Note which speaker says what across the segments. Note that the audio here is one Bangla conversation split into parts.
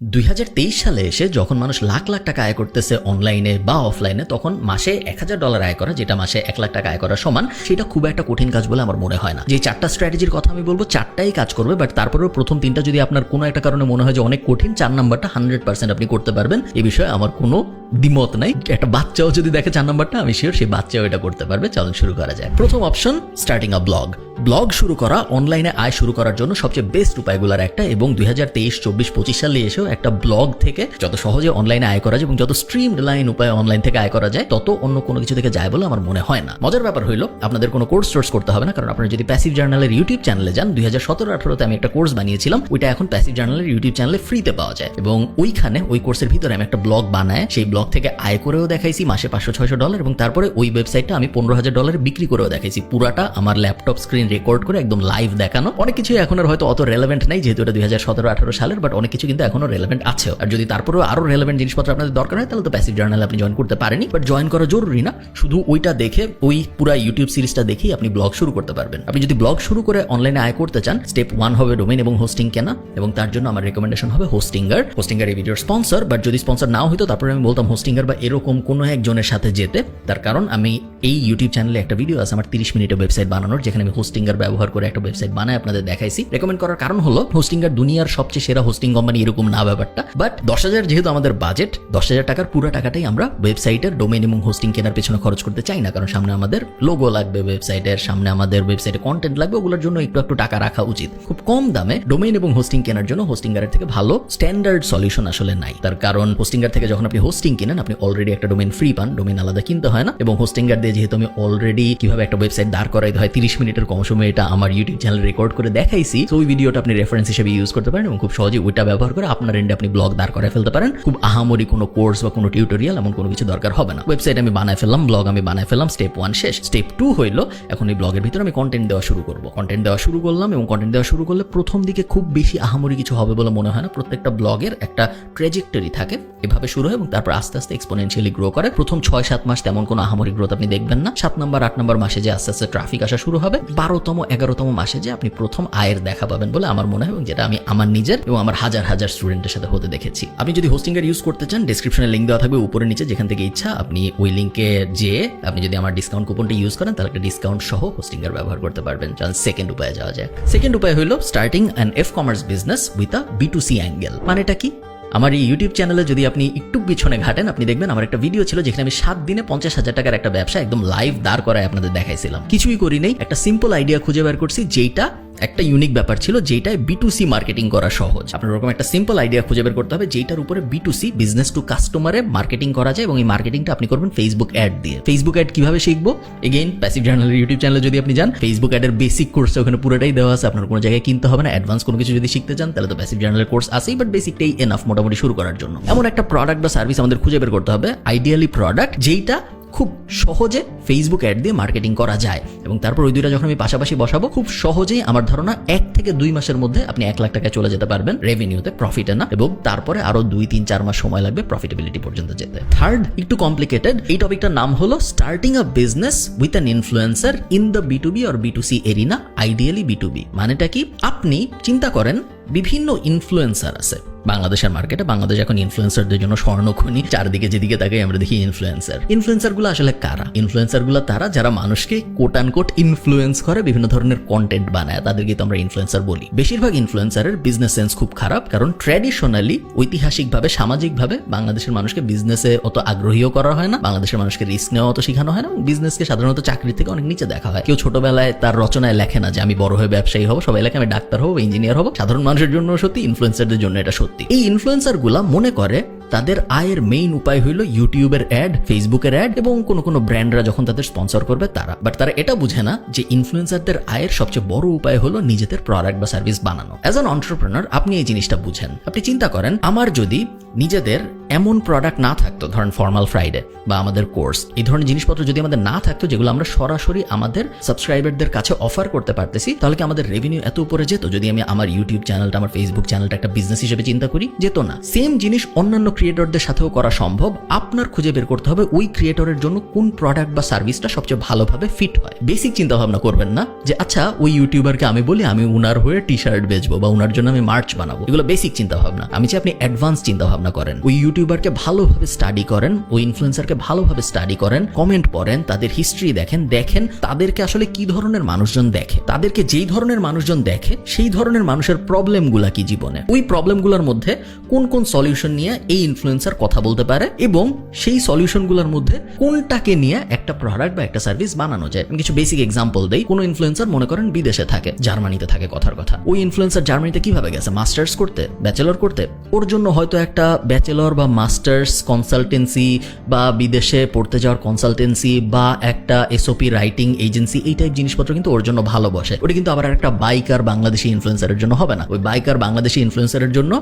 Speaker 1: দু হাজার তেইশ সালে এসে যখন মানুষ লাখ লাখ টাকা আয় করতেছে অনলাইনে বা অফলাইনে তখন মাসে এক হাজার ডলার আয় করা, যেটা মাসে এক লাখ টাকা আয় করা সমান, সেটা খুব একটা কঠিন কাজ বলে আমার মনে হয় না। যে চারটা স্ট্র্যাটেজির কথা আমি বলব, চারটাই কাজ করবে বাট তারপরেও প্রথম তিনটা যদি আপনার কোনো একটা কারণে মনে হয় যে অনেক কঠিন, চার নাম্বারটা হান্ড্রেড পার্সেন্ট আপনি করতে পারবেন, এ বিষয়ে আমার কোনো দ্বিমত নাই। একটা বাচ্চাও যদি দেখে চার নাম্বারটা, আমি শিওর সেই বাচ্চাও এটা করতে পারবে। চলুন শুরু করা যায় প্রথম option starting a blog blog শুরু করা অনলাইনে আয় শুরু করার জন্য সবচেয়ে বেস্ট উপায়গুলোর একটা এবং দুই হাজার তেইশ, চব্বিশ, পঁচিশ সালে এসেও একটা ব্লগ থেকে যত সহজে অনলাইনে আয় করা যায় এবং যত স্ট্রিম লাইন উপায়ে অনলাইন থেকে আয় করা যায়, তত অন্য কোনো কিছু থেকে যায় বলে আমার মনে হয় না। মজার ব্যাপার হইল, আপনাদের কোনো কোর্স সোর্স করতে হবে না, কারণ আপনারা যদি প্যাসিভ জার্নালের ইউটিউব চ্যানেলে যান, দুই হাজার সতেরো, আঠারোতে আমি একটা কোর্স বানিয়েছিলাম, ওইটা এখন প্যাসিভ জার্নালের ইউটিউব চ্যানেলে ফ্রিতে পাওয়া যায় এবং ওইখানে ওই কোর্সের ভিতরে আমি একটা ব্লগ বানায়, সেই ব্লগ থেকে আয় করেও দেখাইছি, মাসে পাঁচশো, ছয়শো ডলার এবং তারপরে ওই ওয়েবসাইটটা আমি পনেরো হাজার ডলারে বিক্রি করেও দেখাইছি। পুরাটা আমার ল্যাপটপ স্ক্রিন রেকর্ড করে একদম লাইভ দেখানো। অনেক কিছু এখন আর হয়তো অত রেলেভেন্ট নাই, যেহেতু এটা দুই হাজার সতেরো আঠারো সালের বাট অনেক কিছু কিন্তু এখনও রেলেভেন্ট আছে আর যদি তারপরেও আরও রেলেভেন্ট জিনিসপত্র আপনাদের দরকার হয়, তাহলে তো প্যাসিভ জার্নাল আপনি জয়েন করতে পারেনি বাট জয়েন করা জরুরি না। শুধু ওইটা দেখে, ওই পুরো ইউটিউব সিরিজটা দেখেই আপনি ব্লগ শুরু করতে পারবেন। আপনি যদি ব্লগ শুরু করে অনলাইনে আয় করতে চান স্টেপ ওয়ান হবে ডোমেন এবং হোস্টিং কেনা, এবং তার জন্য আমার রেকমেন্ডেশন হবে হোস্টিঙ্গার হোস্টিঙ্গার এই ভিডিওর স্পন্সর বাট যদি স্পন্সর নাও হতো তারপরে আমি বলতাম হোস্টিঙ্গার বা এরকম কোনো একজনের সাথে যেতে, তার কারণ আমি এই ইউটিউব চ্যানেলে একটা ভিডিও আছে, আমার তিরিশ মিনিটের ওয়েবসাইট বানানোর, যেখানে আমি হোস্টিঙ্গার ব্যবহার করে একটা ওয়েবসাইট বানায় আপনাদের দেখাইছি। রেকমেন্ড করার কারণ হলো হোস্টিঙ্গার দুনিয়ার সবচেয়ে সেরা হোস্টিং কোম্পানি এরকম না ব্যাপারটা। বাট দশ হাজার যেহেতু আমাদের বাজেট দশ হাজার টাকার পুরো টাকাটাই আমরা ওয়েবসাইটের ডোমেন এবং হোস্টিং কেনার পেছনে খরচ করতে চাই না, কারণ সামনে আমাদের লোগো লাগবে ওয়েবসাইটের সামনে আমাদের ওয়েবসাইটে কন্টেন্ট লাগবে, ওগুলোর জন্য একটু একটু টাকা রাখা উচিত। খুব কম দামে ডোমেন এবং হোস্টিং কেনার জন্য হোস্টিঙ্গারের থেকে ভালো স্ট্যান্ডার্ড সলিউশন আসলে নাই। তার কারণ হোস্টিঙ্গার থেকে যখন আপনি হোস্টিং কিনেন, আপনি অলরেডি একটা ডোমেন ফ্রি পান ডোমেন আলাদা কিনতে হয় না। এবং হোস্টিঙ্গার দিয়ে যেহেতু আমি অলরেডি কীভাবে একটা ওয়েবসাইট দাঁড় করাইতে হয়, তিরিশ মিনিটের কম সময়ে এটা আমার ইউটিউব চ্যানেল রেকর্ড করে দেখাইছি। তো ওই ভিডিওটা আপনি রেফারেন্স হিসেবে ইউজ করতে পারেন এবং খুব সহজে ওইটা ব্যবহার করে আপনার এন্ডে আপনি ব্লগ দাঁড় করে ফেলতে পারেন। খুব আহামরি কোনো কোর্স বা কোনো টিউটোরিয়াল এমন কোনো কিছু দরকার হবে না। ওয়েবসাইট আমি বানায় ফেললাম ব্লগ আমি বানায় ফেললাম স্টেপ ওয়ান শেষ। স্টেপ টু হইল, এখন এই ব্লগের ভিতরে আমি কন্টেন্ট দেওয়া শুরু করব। কন্টেন্ট দেওয়া শুরু করলাম এবং কন্টেন্ট দেওয়া শুরু করলে প্রথম দিকে খুব বেশি আহামরি কিছু হবে বলে মনে হয় না। প্রত্যেকটা ব্লগের একটা ট্রেজেক্টরি থাকে। এভাবে শুরু হয় এবং তারপর আস্তে আস্তে আস্তে এক্সপোনেনশিয়ালি গ্রো করে। প্রথম ছয়, সাত মাস তেমন কোনো আহামরি গ্রোথ আপনি দেখবেন না। সাত নম্বর, আট নম্বর মাসে যে আস্তে আস্তে ট্রাফিক আসা শুরু হবে, বারোতম, এগারোতম মাসে যে আপনি প্রথম আয়ের দেখা পাবেন বলে আমার মনে হয় এবং যেটা আমি আমার নিজের এবং আমার হাজার হাজার স্টুডেন্টের সাথে হতে দেখেছি। আপনি যদি হোস্টিংয়ের ইউজ করতে চান ডিসক্রিপশনে লিঙ্ক দেওয়া থাকবে উপরে নিচে। যেখান থেকে ইচ্ছা আপনি ওই লিঙ্কে যেয়ে আপনি যদি আমার ডিসকাউন্ট কুপনটা ইউজ করেন, তাহলে একটা ডিসকাউন্ট সহ হোস্টিংয়ের ব্যবহার করতে পারবেন। চল সেকেন্ড উপায়ে যাওয়া যায় সেকেন্ড উপায় হলো starting an e commerce business with a B to C angle মানেটা কি? আমার এই ইউটিউব চ্যানেলে যদি আপনি একটু পিছনে ঘাটেন, আপনি দেখবেন আমার একটা ভিডিও ছিল যেখানে আমি সাত দিনে পঞ্চাশ হাজার টাকার একটা ব্যবসা একদম লাইভ দাঁড় করায় আপনাদের দেখাইছিলাম। কিছুই করি নেই একটা সিম্পল আইডিয়া খুঁজে বের করছি যেটা একটা ইউনিক ব্যাপার ছিল যেটায় বি টু সি মার্কেটিং করা সহজ। আপনার ওরকম একটা সিম্পল আইডিয়া খুঁজে বের করতে হবে যেটার উপরে B to C business to কাস্টমারে মার্কেটিং করা যায় এবং এই মার্কেটিংটা আপনি করবেন ফেসবুক অ্যাড দিয়ে। ফেসবুক অ্যাড কীভাবে শিখব? এগেইন প্যাসিভ জার্নালের ইউটিউব চ্যানেলে যদি আপনি যান ফেসবুক অ্যাডের বেসিক কোর্স ওখানে পুরোটাই দেওয়া আছে। আপনার কোনো জায়গায় কিনতে হবে না অ্যাডভান্স কোনো কিছু যদি শিখতে চান, তাহলে তো প্যাসিভ জার্নালের কোর্স আছেই বাট বেসিকটাই এনাফ মোটামুটি শুরু করার জন্য। এমন একটা প্রোডাক্ট বা সার্ভিস আমাদের খুঁজে বের করতে হবে আইডিয়ালি প্রোডাক্ট যেইটা খুব সহজে ফেসবুক অ্যাড দিয়ে মার্কেটিং করা যায়। এবং তারপর ওই দুইটা যখন আমি পাশাপাশি বসাবো, খুব সহজেই আমার ধারণা এক থেকে দুই মাসের মধ্যে আপনি এক লাখ টাকায় চলে যেতে পারবেন রেভিনিউতে প্রফিটে না। এবং তারপরে আরও দুই, তিন, চার মাস সময় লাগবে প্রফিটেবিলিটি পর্যন্ত যেতে। থার্ড একটু কমপ্লিকেটেড এই টপিকটার নাম হলো starting a business with an influencer in the B to B or B to C arena ideally B to B মানেটা কি? আপনি চিন্তা করেন, বিভিন্ন ইনফ্লুয়েন্সার আছে। বাংলাদেশের মার্কেটে বাংলাদেশ এখন ইনফ্লুয়েন্সারদের জন্য স্বর্ণখনি চারদিকে যেদিকে তাকাই আমরা দেখি ইনফ্লুয়েন্সার ইনফ্লুয়েন্সারগুলো আসলে কারা? ইনফ্লুয়েন্সারগুলো তারা যারা মানুষকে কোট আন কোট ইনফ্লুয়েন্স করে, বিভিন্ন ধরনের কন্টেন্ট বানায়। তাদেরকে তো আমরা ইনফ্লুয়েন্সার বলি। বেশিরভাগ ইনফ্লুয়েন্সারের বিজনেস সেন্স খুব খারাপ, কারণ ট্র্যাডিশনালি ঐতিহাসিকভাবে, সামাজিকভাবে বাংলাদেশের মানুষকে বিজনেসে অত আগ্রহীও করা হয় না, বাংলাদেশের মানুষকে রিস্ক নেওয়া অত শেখানো হয় না বিজনেসকে সাধারণত চাকরি থেকে অনেক নিচে দেখা হয়। কেউ ছোটবেলায় তার রচনায় লেখে না যে, আমি বড় হয়ে ব্যবসায়ী হব সবাই লেখে, আমি ডাক্তার হব ইঞ্জিনিয়ার হব সাধারণ মানুষের জন্য সত্যি ইনফ্লুয়েন্সারদের জন্য এটা সত্যি। এই ইনফ্লুয়েন্সারগুলা মনে করে তাদের আয়ের মেইন উপায় হইল ইউটিউবের অ্যাড ফেসবুকের অ্যাড এবং কোনো কোনো ব্র্যান্ডরা যখন তাদের স্পন্সর করবে তারা। বাট তারা এটা বুঝে না যে ইনফ্লুয়েন্সারদের আয়ের সবচেয়ে বড় উপায় হলো নিজেদের প্রোডাক্ট বা সার্ভিস বানানো। অ্যাজ অ্যান অন্টারপ্রেনার আপনি এই জিনিসটা বুঝেন। আপনি চিন্তা করেন, আমার যদি নিজেদের এমন প্রোডাক্ট না থাকতো, ধরেন ফর্মাল ফ্রাইডে বা আমাদের কোর্স এই ধরনের জিনিসপত্র যদি আমাদের না থাকতো, যেগুলো আমরা সরাসরি আমাদের সাবস্ক্রাইবারদের কাছে অফার করতে পারতেছি, তাহলে কি আমাদের রেভিনিউ এত উপরে যেত? যদি আমি আমার ইউটিউব চ্যানেলটা আমার ফেসবুক চ্যানেলটা একটা বিজনেস হিসেবে চিন্তা করি, যেত না। সেম জিনিস অন্যান্য ক্রিয়েটরদের সাথেও করা সম্ভব। আপনার খুঁজে বের করতে হবে ওই ক্রিয়েটরের জন্য কোন প্রোডাক্ট বা সার্ভিসটা সবচেয়ে ভালোভাবে ফিট হয়। বেসিক চিন্তা ভাবনা করবেন না যে আচ্ছা ওই ইউটিউবারকে আমি বলি, আমি উনার হয়ে টি শার্ট বেচবো বা উনার জন্য আমি মার্চ বানাবো। এগুলো বেসিক চিন্তা ভাবনা আমি চাই আপনি অ্যাডভান্স চিন্তা ভাবনা করেন। ওই ইউটিউবারকে ভালোভাবে স্টাডি করেন ওই ইনফ্লুয়েন্সারকে ভালোভাবে স্টাডি করেন কমেন্ট পড়েন, তাদের হিস্ট্রি দেখেন দেখেন তাদেরকে আসলে কি ধরনের মানুষজন দেখে, তাদেরকে যেই ধরনের মানুষজন দেখে, সেই ধরনের মানুষের প্রবলেমগুলা কি জীবনে। ওই প্রবলেমগুলোর মধ্যে কোন কোন সলিউশন নিয়ে এই ইনফ্লুয়েন্সার কথা বলতে পারে এবং সেই সলিউশনগুলোর মধ্যে কোনটাকে নিয়ে একটা প্রোডাক্ট বা একটা সার্ভিস বানানো যায়। কিছু বেসিক এক্সাম্পল দেই। কোনো ইনফ্লুয়েন্সার মনে করেন বিদেশে থাকে, জার্মানিতে থাকে কথার কথা। ওই ইনফ্লুয়েন্সার জার্মানিতে কীভাবে গেছে? মাস্টার্স করতে ব্যাচেলর করতে? ওর জন্য হয়তো একটা ব্যাচেলর বা মাস্টার্স কনসালটেন্সি বা বিদেশে পড়তে যাওয়ার কনসালটেন্সি বা একটা এসওপি রাইটিং এজেন্সি, এই টাইপ জিনিসপত্র কিন্তু ওর জন্য ভালো বসে। ওটা কিন্তু আবার একটা বাইকার বাংলাদেশি ইনফ্লুয়েন্সারের জন্য হবে না। ওই বাইকার বাংলাদেশি ইনফ্লুয়েন্সারের জন্য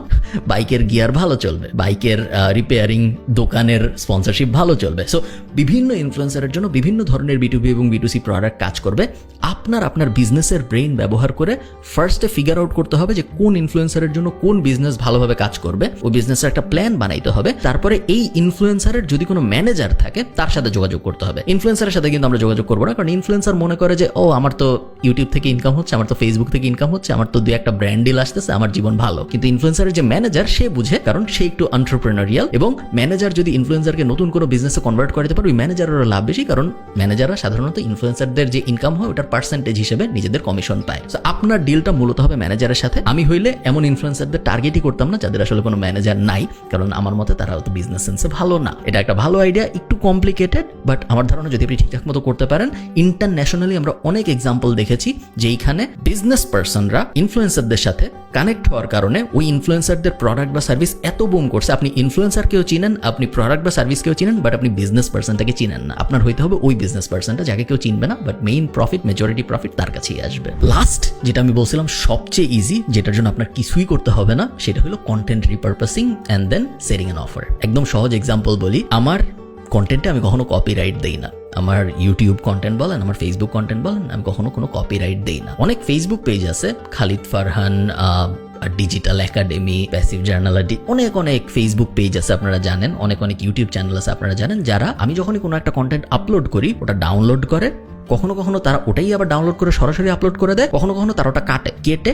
Speaker 1: বাইকের গিয়ার ভালো চলবে, বাইকের রিপেয়ারিং দোকানের স্পন্সরশিপ ভালো চলবে। সো বিভিন্ন ইনফ্লুয়েন্সারের জন্য বিভিন্ন ধরনের বিটুবি এবং বিটুসি প্রোডাক্ট কাজ করবে। আপনার আপনার বিজনেসের ব্রেইন ব্যবহার করে ফার্স্টে ফিগার আউট করতে হবে যে কোন ইনফ্লুয়েন্সারের জন্য কোন বিজনেস ভালোভাবে কাজ করবে। ওই বিজনেসের একটা প্ল্যান বানাইতে হবে। তারপরে এই ইনফ্লুয়েন্সারের যদি কোনো ম্যানেজার থাকে, তার সাথে যোগাযোগ করতে হবে। ইনফ্লুয়েন্সারের সাথে কিন্তু আমরা যোগাযোগ করব না, কারণ ইনফ্লুয়েন্সার মনে করে যে, ও, আমার তো ইউটিউব থেকে ইনকাম হচ্ছে, আমার তো ফেসবুক থেকে ইনকাম হচ্ছে, আমার তো দু একটা ব্র্যান্ড ডিল আসতেছে, আমার জীবন ভালো। কিন্তু ইনফ্লুয়েন্সারের যে ম্যানেজার সে বুঝে, কারণ সে একটু এন্টারপ্রেনারিয়াল এবং ম্যানেজার যদি ইনফ্লুয়েন্সারকে নতুন কোনো বিজনেসে কনভার্ট করতে পারে, ওই ম্যানেজারেরও লাভ বেশি, কারণ ম্যানেজাররা সাধারণত ইনফ্লুয়েন্সারদের যে ইনকাম হয়, ওটার পার্সেন্টেজ হিসেবে নিজেদের কমিশন পায়। তো আপনার ডিলটা মূলত হবে ম্যানেজারের সাথে। আমি হইলে এমন ইনফ্লুয়েন্সারদের টার্গেটই করতাম না, যাদের আসলে কোনো ম্যানেজার নাই, কারণ আমার মতে তারা হয়তো বিজনেস সেন্সে ভালো না। এটা একটা ভালো আইডিয়া একটু কমপ্লিকেটেড বাট আমার ধারণা যদি আপনি ঠিকঠাক মতো করতে পারেন ইন্টারন্যাশনালি আমরা অনেক এক্সাম্পল দেখেছি যেইখানে বিজনেস পার্সনরা ইনফ্লুয়েন্সারদের সাথে কানেক্ট হওয়ার কারণে ওই ইনফ্লুয়েন্সারদের প্রোডাক্ট বা সার্ভিস এত বুম করছে। আপনি ইনফ্লুয়েন্সারকেও চিনেন, আপনি প্রোডাক্ট বা সার্ভিসকেও চিনেন বাট আপনি বিজনেস পার্সনটাকে চিনেন না। আপনার হইতে হবে ওই বিজনেস পার্সনটা যাকে কেউ চিনবে না but main profit majority profit তার কাছেই আসবে। লাস্ট যেটা আমি বলছিলাম, সবচেয়ে ইজি যেটার জন্য আপনার কিছুই করতে হবে না, সেটা হলো content repurposing and then setting an offer একদম সহজ এক্সাম্পল বলি, আমার কন্টেন্টে আমি কখনো কপিরাইট দেই না। আমার ইউটিউব কন্টেন্ট বলেন, আমার ফেসবুক কন্টেন্ট বলেন, আমি কখনো কোনো কপিরাইট দেই না। অনেক ফেসবুক পেজ আছে, Khalid Farhan digital academy passive জার্নালিটি অনেক অনেক ফেসবুক পেজ আছে আপনারা জানেন, অনেক অনেক ইউটিউব চ্যানেল আছে আপনারা জানেন, যারা আমি যখনই কোনো একটা কন্টেন্ট আপলোড করি, ওটা ডাউনলোড করে, কখনো কখনো তারা ওটাই আবার ডাউনলোড করে সরাসরি আপলোড করে দেয়, কখনো কখনো তারা ওটা কাটে, কেটে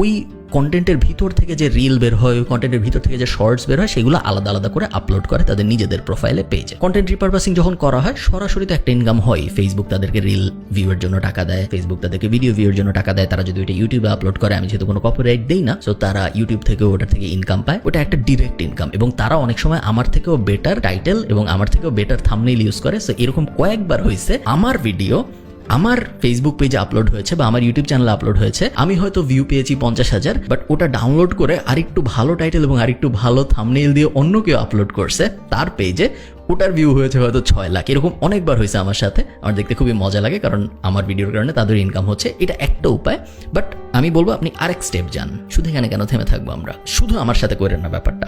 Speaker 1: ওই কন্টেন্টের ভিতর থেকে যে রিল বের হয়, ওই কন্টেন্টের ভিতর থেকে যে শর্টস বের হয়, সেগুলো আলাদা আলাদা করে আপলোড করে তাদের নিজেদের প্রোফাইলে পেজে কন্টেন্ট রিপারপাসিং যখন করা হয়, সরাসরি তো একটা ইনকাম হয়। ফেসবুক তাদেরকে রিল ভিউয়ের জন্য টাকা দেয় ফেসবুক তাদেরকে ভিডিও ভিউয়ের জন্য টাকা দেয়, তারা যদি ওইটা ইউটিউবে আপলোড করে, আমি যেহেতু কোনো কপিরাইট দিই না সো তারা ইউটিউব থেকে ওটা থেকে ইনকাম পায়। ওটা একটা ডিরেক্ট ইনকাম এবং তারা অনেক সময় আমার থেকেও বেটার টাইটেল এবং আমার থেকেও বেটার থামনেইল ইউজ করে। সো এরকম কয়েকবার হয়েছে আমার ভিডিও আমার ফেসবুক পেজে আপলোড হয়েছে বা আমার ইউটিউব চ্যানেলে আপলোড হয়েছে, আমি হয়তো ভিউ পেয়েছি পঞ্চাশ হাজার বাট ওটা ডাউনলোড করে আরেকটু ভালো টাইটেল এবং আরেকটু ভালো থামনেইল দিয়ে অন্য কেউ আপলোড করছে, তার পেজে ওটার ভিউ হয়েছে হয়তো ছয় লাখ, এরকম অনেকবার হয়েছে আমার সাথে, আমার দেখতে খুবই মজা লাগে কারণ আমার ভিডিওর কারণে তাদের ইনকাম হচ্ছে, এটা একটা উপায় বাট আমি বলব আপনি আরেক স্টেপ যান, শুধু এখানে কেন থেমে থাকব আমরা, শুধু আমার সাথে করেন না ব্যাপারটা।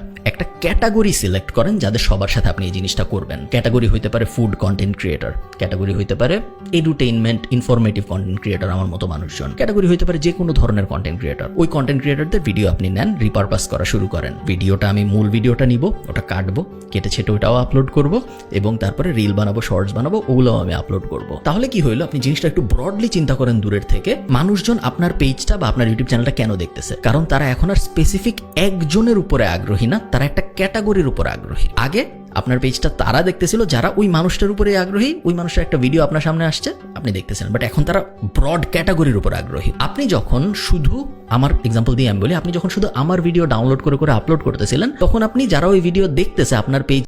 Speaker 1: ক্যাটাগরি সিলেক্ট করেন যাদের সবার সাথে আপনি এই জিনিসটা করবেন। ক্যাটাগরি হইতে পারে ফুড কন্টেন্ট ক্রিয়েটর ক্যাটাগরি হইতে পারে এডুটেইনমেন্ট ইনফরমেটিভ কন্টেন্ট ক্রিয়েটর আমার মতো মানুষজন। ক্যাটাগরি হইতে পারে যে কোনো ধরনের কন্টেন্ট ক্রিয়েটর ওই কন্টেন্ট ক্রিয়েটরদের ভিডিও আপনি নেন রিপারপাস করা শুরু করেন। ভিডিওটা আমি মূল ভিডিওটা নিব, ওটা কাটবো কেটে ছেটে ওটাও আপলোড করব, এবং তারপরে রিল বানাবো শর্টস বানাবো, ওগুলোও আমি আপলোড করব। তাহলে কি হইল, আপনি জিনিসটা একটু ব্রডলি চিন্তা করেন দূরের থেকে, মানুষজন আপনার পেজটা বা আপনার ইউটিউব চ্যানেলটা কেন দেখতেছে? কারণ তারা এখন আর স্পেসিফিক একজনের উপরে আগ্রহী না, তারা একটা ক্যাটাগরির উপর আগ্রহী। আগে আপনার পেজটা তারা দেখতেছিল, যারা ওই মানুষটার উপরে আগ্রহী, ওই মানুষের একটা ভিডিও আপনার সামনে আসছে, আপনি দেখতেছেন বাট এখন তারা ব্রড ক্যাটাগরির উপর আগ্রহী। আপনি যখন শুধু আমার এক্সাম্পল দিয়ে আমি বলি, আপনি যখন শুধু আমার ভিডিও ডাউনলোড করে করে আপলোড করতেছিলেন, তখন আপনি যারা ওই ভিডিও দেখতেছে, আপনার পেজ